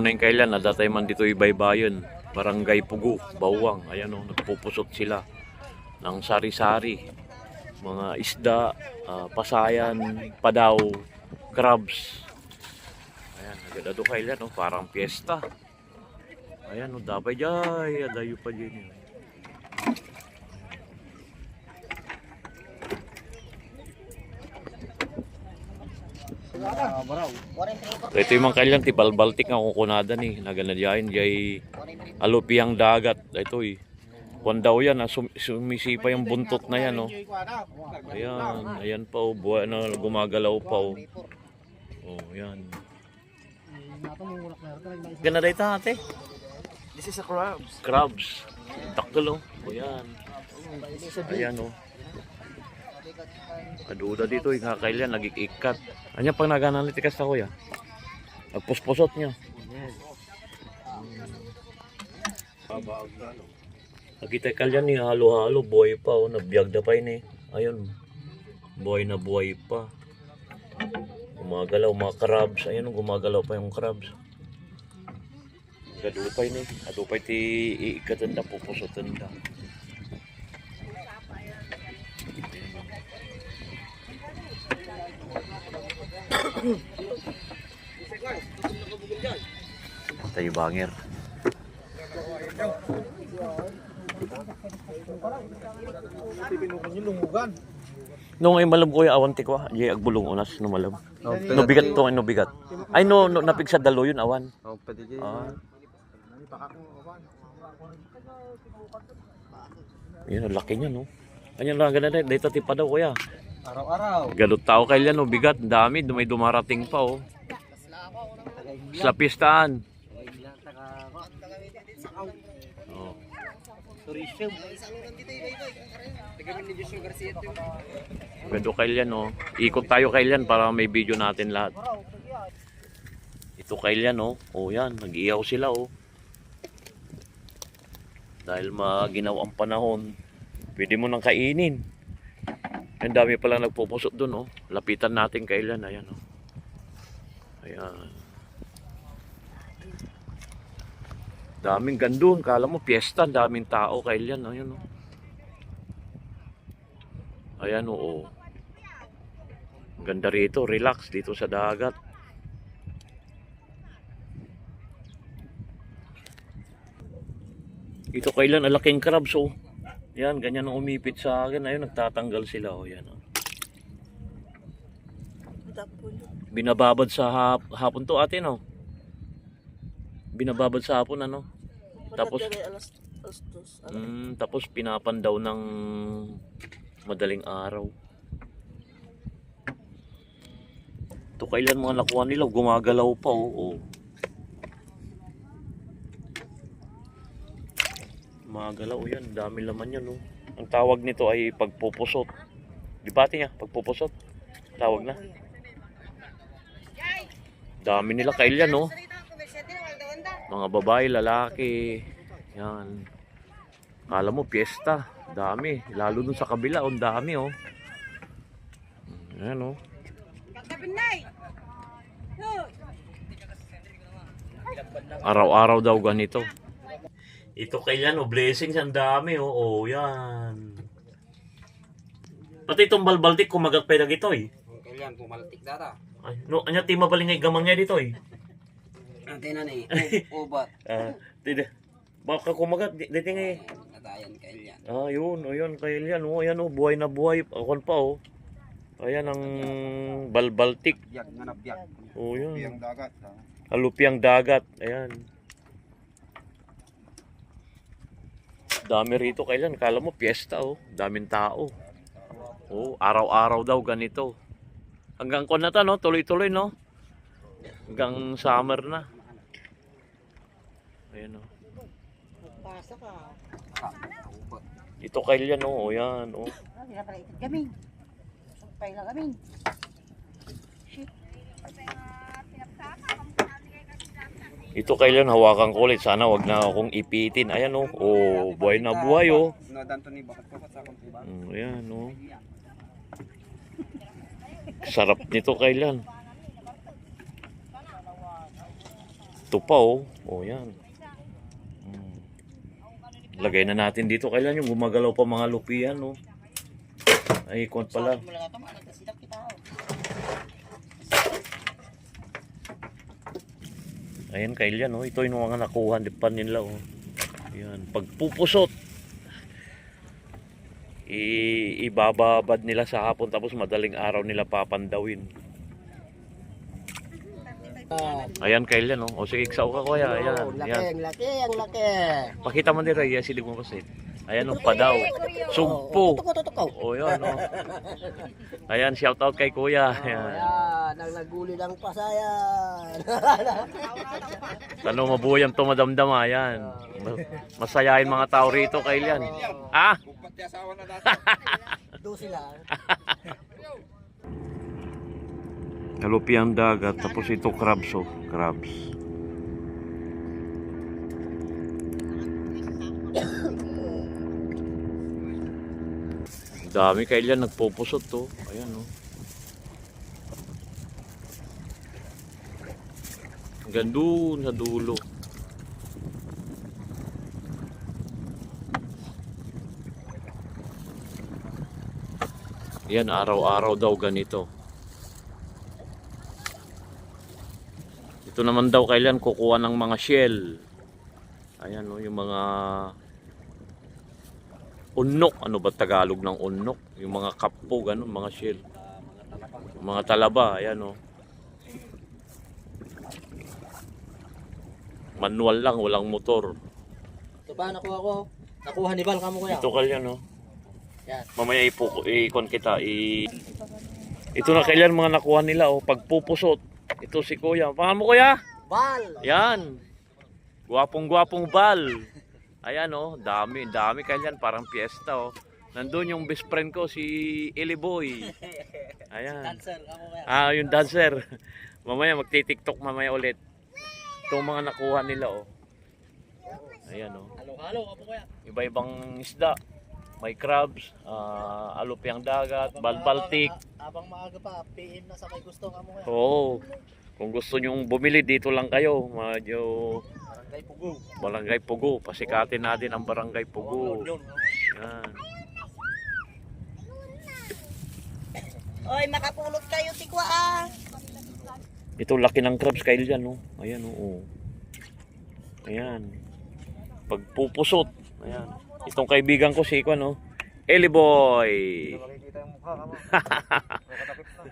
morning kailan, nadatay man dito ibaybayon. Barangay Pugo, Bawang. Ayan o, nagpupusot sila ng sari-sari. Mga isda, ah, pasayan, padaw, crabs. Ayan, nagdado kailan o, parang piyesta. Ayan o, dabay jay, adayo pa dyan yun. Ito yung mga kailan, ti balbaltik nga kukunada ni. Naganadyahin, jay alupiang dagat. Ito eh. Kung daw yan, ah, sum- sumisipa yung buntot na yan, oh. Ayan, ayan pa, oh. Buhay na gumagalaw pa, oh. Oh, yan. Ganda dito, ate. This is a crab. Crabs. Takdal, oh. O yan. Ayan, oh. Kaduda dito, yung kakailan, nagikikat. Anya pang naganalitikas na kuya? Nagpuspusot niya. Nakita kalyan ni halo-halo, buhay pa, oh. Nabiyag na pa yun eh. Ayun. Buhay na buhay pa. Gumagalaw, mga crabs. Ayun, gumagalaw pa yung crabs. Gadupay ni. Gadupay ti iikatan na pupusutan na. Pinukan yung lungugan. Nung ay malam ko yung awan ti ko, di agbulong unas no malam. No bigat to, no bigat. Ay no, no napig sa dalo yun awan. Oh, pwede dyan. Ah. Laki niya, no? Kanya lang ganun, dito tipa daw, kuya. Araw-araw. Galot tao kailan, no? Bigat, ang dami, may dumarating pa, oh. Sa pistaan. Oh. Ito. Gado kailan, oh. Ikot tayo kailan para may video natin lahat. Ito kailan, oh. Oh, yan, nag-iyaw sila, oh. Dahil maginaw ang panahon, pwede mo nang kainin. Ang dami pala nagpupusot dun, oh. Lapitan natin kailan, ayan, oh. Ayan. Daming gandun, kala mo piyesta, daming tao kailan, ayan, oh. Ayan, oo. Ang ganda rito, relax dito sa dagat. Ito kailan, ang laking crabs, oh. Yan, ganyan ang umipit sa akin. Ayun, nagtatanggal sila, oh. Yan, oh. Binababad sa hap hapon to, ate, no? Binababad sa hapon, ano? Tapos, mm, tapos pinapandaw ng madaling araw. Ito kailan mga nakuha nila, gumagalaw pa, oh. oh. Gumagalaw yan, dami laman yan, oh. Ang tawag nito ay pagpupusot. Di ba niya, pagpupusot? Tawag na. Dami nila kailan, oh. Mga babae, lalaki. Yan. Kala mo, piyesta. Dami. Lalo dun sa kabila, oh, ang dami, oh. Yan, oh. Araw-araw daw ganito. Ito kailan, oh, blessings, ang dami, oh. Oh, yan. Pati itong balbaltik, kumagak pa na gito, eh. Kailan, pumaltik data. Ay, no, anya ti mabalingay gamang niya dito, eh. Ate na ni. Ubat. Ah, tida. Baka kumagat, di, di nga, eh. Natayan kailan. Ah, yun, o yun, kaya yan, oh, ayan, oh, buhay na buhay. Akon pa, oh. Ayan ang balbaltik. Biyak nga na biyak. Oh, yun. Biyang dagat. Alupiang dagat. Ayan. Dami rito kailan. Kala mo, piyesta, oh. Daming tao. Oh, araw-araw daw ganito. Hanggang kon na to, no? Tuloy-tuloy, no? Hanggang summer na. Ayan, oh. Pasa ka. Ito kailan, oh. Yan, oh. Kami. Sumpay lang kami. Ito kailan hawakan ko ulit. Sana wag na akong ipitin. Ayan oh. Oh, buhay na buhay oh. Akong tiba. Mm, ayan oh. Sarap nito kailan. Ito pa oh. Oh, yan. Hmm. Lagay na natin dito. Kailan yung gumagalaw pa mga lupian, no? Ay, ikon pala. Sabi mo lang ito, mga nagkasilak kita. oh. Ayan, kailan, oh. Ito yung mga nakuha pa nila, oh. Ayan, pagpupusot. I ibababad nila sa hapon tapos madaling araw nila papandawin. Ayan, kailan, oh. O sige, iksaw ka, kuya. Ayan, ayan. ang laki, ang laki. Pakita mo din, Raya, silig mo kasi. Ayan, oh, padaw. Sugpo. Tuko, tuko, tuko. O, yan, oh. Ayan, shout out kay kuya. Ayan. Ayan, ang naguli ng pasayan. Tanong mabuhay ang tumadamdam, ayan. Masayahin mga tao rito, kailan. Ah! Bukpat yung asawa na dati. Do sila. Kalupi ang dagat, tapos ito crabs, oh. Crabs. Dami kailan nagpupusot to. Ayan oh. Hanggang doon sa dulo. Yan, araw-araw daw ganito. Ito naman daw kailan kukuha ng mga shell. Ayan oh, yung mga unok. Ano ba Tagalog ng unok? Yung mga kappo, ganun, mga shell. Mga talaba, ayan oh. Manual lang, walang motor. Ito ba, nakuha ko? Nakuha ni Val, kamo kuya. Ito kailan oh. Yan. Mamaya ipo ikon kita i Ito na kailan mga nakuha nila oh pagpupusot. Ito si Kuya. Pangalan mo Kuya? Val! Yan. Gwapong-gwapong bal. Ayan oh, dami, dami kailan parang piyesta oh. Nandun yung best friend ko si Eli Boy. Ayan. Dancer. Ah, yung dancer. Mamaya magti-TikTok mamaya ulit. Itong mga nakuha nila oh. Ayan oh. Halo-halo, kamo kuya. Iba-ibang isda. May crabs, ah, alupyang dagat, balbaltik. Habang maaga pa, PM na sa may gusto, kamo kuya. Oo. Kung gusto nyong bumili, dito lang kayo. Medyo Barangay Pugo. Barangay Pugo. Pasikatin natin ang Barangay Pugo. Yun. Yan. Oy, makapulot kayo, tikwa ah. Ito laki ng crabs kayo dyan, no? Ayan, oo. Ayan. Pagpupusot. Ayan. Itong kaibigan ko si Iko, no? Eli Boy. Makikita yung mukha kamo. Nakatapit na.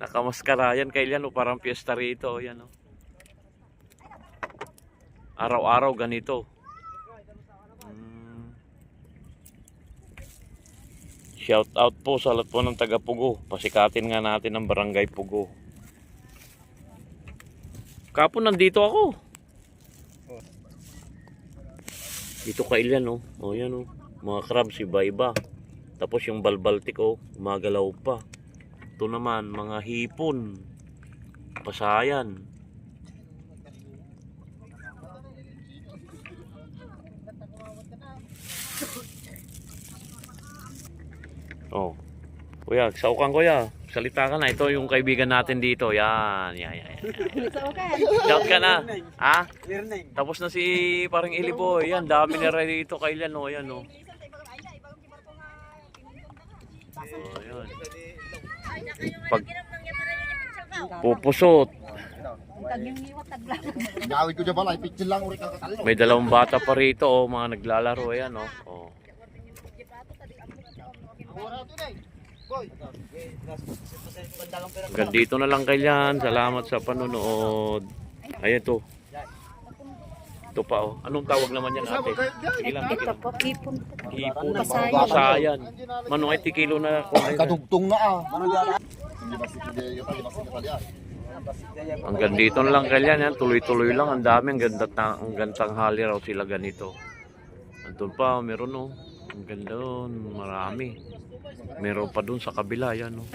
Nakamaskara. Yan kailan, no? Parang piyesta rito. Ayan, no? Araw-araw ganito. Mm. Shout out po sa lahat po ng taga Pugo. Pasikatin nga natin ang barangay Pugo. Kapon nandito ako. Dito kailan no. O yan oh. Mga crabs iba-iba. Tapos yung balbaltik oh, gumagalaw pa. Ito naman mga hipon. Pasayan. Oh. Kuya, saukan kuya. Salita ka na. Ito yung kaibigan natin dito. Yan, yan, yan. yan. Shout ka na. Ha? Tapos na si parang Iliboy. Yan, dami na rin dito kailan oh. Yan oh. Oh, yan. Pag pupusot. May dalawang bata pa rito oh, mga naglalaro ayan oh. oh. Hanggang dito na lang kailan. Salamat sa panonood. Ayan to. Ito pa oh. Anong tawag naman yan ate? Sige lang, sige lang. po, ipon. Hipon. Pasayan. Manong ay tikilo na. Kadugtong na ah. Hanggang dito na lang kailan yan. Tuloy-tuloy lang. Ang dami. Ang ganda ang gandang hali raw sila ganito. Andun pa. Meron oh. Ang ganda doon. Marami. Meron pa doon sa kabila. Yan oh.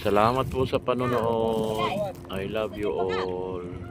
Salamat po sa panonood. I love you all.